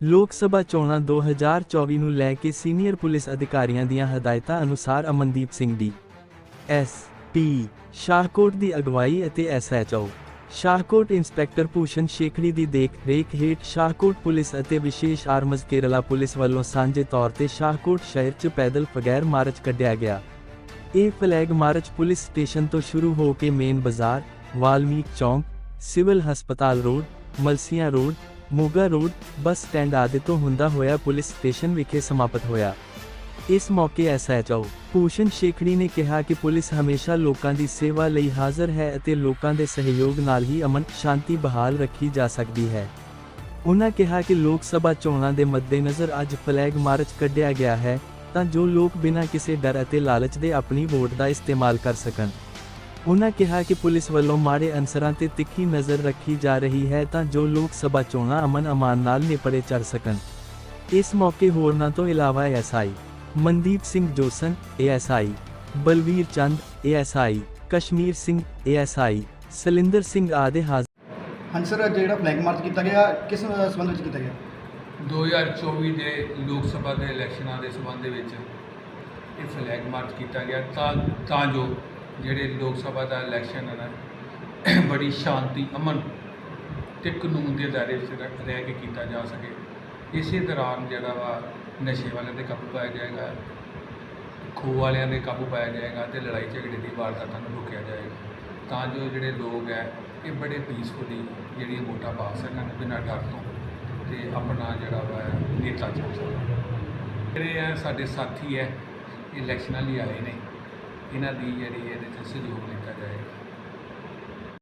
ਲੋਕ ਸਭਾ ਚੋਣਾਂ 2024 ਨੂੰ ਲੈ ਕੇ ਸੀਨੀਅਰ ਪੁਲਿਸ ਅਧਿਕਾਰੀਆਂ ਦੀਆਂ ਹਦਾਇਤਾਂ ਅਨੁਸਾਰ Amandeep Singh D S P Shahkot ਦੀ ਅਗਵਾਈ ਅਤੇ ਐਸਐਚਓ ਸ਼ਾਹਕੋਟ ਇੰਸਪੈਕਟਰ ਭੂਸ਼ਣ ਸ਼ੇਖੜੀ ਦੀ ਦੇਖ ਰੇਖ ਹੇਠ ਸ਼ਾਹਕੋਟ ਪੁਲਿਸ ਅਤੇ ਵਿਸ਼ੇਸ਼ ਆਰਮਜ਼ ਕੇਰਲਾ ਪੁਲਿਸ ਵੱਲੋਂ ਸਾਂਝੇ ਤੌਰ ਤੇ ਸ਼ਾਹਕੋਟ ਸ਼ਹਿਰ 'ਚ ਪੈਦਲ ਫਗੈਰ ਮਾਰਚ ਕੱਢਿਆ ਗਿਆ। ਇਹ ਫਲੈਗ ਮਾਰਚ ਪੁਲਿਸ ਸਟੇਸ਼ਨ ਤੋਂ ਸ਼ੁਰੂ ਹੋ ਕੇ ਮੇਨ ਬਾਜ਼ਾਰ, ਵਾਲਮੀਕ ਚੌਂਕ, ਸਿਵਲ ਹਸਪਤਾਲ road, Malsian road Moga road bus stand ਆਦਿ ਤੋਂ ਹੁੰਦਾ ਹੋਇਆ ਪੁਲਿਸ ਸਟੇਸ਼ਨ ਵਿਖੇ ਸਮਾਪਤ ਹੋਇਆ। ਇਸ ਮੌਕੇ ਐਸਐਚਓ ਭੂਸ਼ਣ ਸ਼ੇਖੜੀ ਨੇ ਕਿਹਾ ਕਿ ਪੁਲਿਸ ਹਮੇਸ਼ਾ ਲੋਕਾਂ ਦੀ ਸੇਵਾ ਲਈ ਹਾਜ਼ਰ ਹੈ ਅਤੇ ਲੋਕਾਂ ਦੇ ਸਹਿਯੋਗ ਨਾਲ ਹੀ ਅਮਨ ਸ਼ਾਂਤੀ ਬਹਾਲ ਰੱਖੀ ਜਾ ਸਕਦੀ ਹੈ। ਉਹਨਾਂ ਕਿਹਾ ਕਿ ਲੋਕ ਸਭਾ ਚੋਣਾਂ ਦੇ ਮੱਦੇਨਜ਼ਰ ਅੱਜ ਫਲੈਗ ਮਾਰਚ ਕੱਢਿਆ ਗਿਆ ਹੈ ਤਾਂ ਜੋ ਲੋਕ ਬਿਨਾਂ ਕਿਸੇ ਡਰ ਅਤੇ ਲਾਲਚ ਦੇ ਆਪਣੀ ਵੋਟ ਦਾ ਇਸਤੇਮਾਲ ਕਰ ਸਕਣ। ਉਨ੍ਹਾਂ ਕਿਹਾ ਕਿ ਪੁਲਿਸ ਵੱਲੋਂ ਮਾੜੇ ਅਨਸਰਾਂ ਤੇ ਤਿੱਖੀ ਨਜ਼ਰ ਰੱਖੀ ਜਾ ਰਹੀ ਹੈ ਤਾਂ ਜੋ ਲੋਕ ਸਭਾ ਚੋਣਾਂ ਅਮਨ ਅਮਾਨ ਨਾਲ ਨਿਪੜੇ ਚੱਲ ਸਕਣ। ਇਸ ਮੌਕੇ ਹੋਰਨਾਂ ਤੋਂ ਇਲਾਵਾ SI Mandeep Singh Josan ASI Balvir Chand ASI Kashmir Singh ASI Salinder Singh ਆਦਿ ਹਾਜ਼ਰ। ਹਾਂਜੀ ਸਰ ਜਿਹੜਾ ਫਲੈਗ ਮਾਰਚ ਕੀਤਾ ਗਿਆ ਕਿਸ ਸੰਬੰਧ ਵਿੱਚ ਕੀਤਾ ਗਿਆ? 2024 ਦੇ ਲੋਕ ਸਭਾ ਦੇ ਇਲੈਕਸ਼ਨਾਂ ਦੇ ਸੰਬੰਧ ਦੇ ਵਿੱਚ ਇਹ ਫਲੈਗ ਮਾਰਚ ਕੀਤਾ ਗਿਆ ਤਾਂ ਤਾਂ ਜੋ ਜਿਹੜੇ ਲੋਕ ਸਭਾ ਦਾ ਇਲੈਕਸ਼ਨ ਹੈ ਬੜੀ ਸ਼ਾਂਤੀ, ਅਮਨ ਤੇ ਕਾਨੂੰਨ ਦੇ ਦਾਇਰੇ ਵਿੱਚ ਰਹਿ ਰਹਿ ਕੇ ਕੀਤਾ ਜਾ ਸਕੇ। ਇਸੇ ਦੌਰਾਨ ਜਿਹੜਾ ਵਾ ਨਸ਼ੇ ਵਾਲਿਆਂ ਤੇ ਕਾਬੂ ਪਾਇਆ ਜਾਏਗਾ, ਖੂਹ ਵਾਲਿਆਂ ਦੇ ਕਾਬੂ ਪਾਇਆ ਜਾਏਗਾ ਤੇ ਲੜਾਈ ਝਗੜੇ ਦੀ ਵਾਰਦਾਤਾਂ ਨੂੰ ਰੋਕਿਆ ਜਾਏਗਾ। ਤਾਂ ਜੋ ਜਿਹੜੇ ਲੋਕ ਹੈ, ਇਹ ਬੜੇ ਪੀਸਫੁਲੀ ਜਿਹੜੀਆਂ ਵੋਟਾਂ ਪਾ ਸਕਣ ਬਿਨਾਂ ਡਰ ਤੋਂ ਤੇ ਆਪਣਾ ਜਿਹੜਾ ਵਾ ਨੇਤਾ ਚੁਣ ਸਕਣ। ਜਿਹੜੇ ਆ ਸਾਡੇ ਸਾਥੀ ਹੈ, ਇਹ ਇਲੈਕਸ਼ਨਾਂ ਲਈ ਆਏ ਨੇ। ਇਹਨਾਂ ਦੀ ਜਿਹੜੀ ਇਹਦੇ 'ਚ ਸਹਿਯੋਗ ਦਿੱਤਾ ਜਾਏਗਾ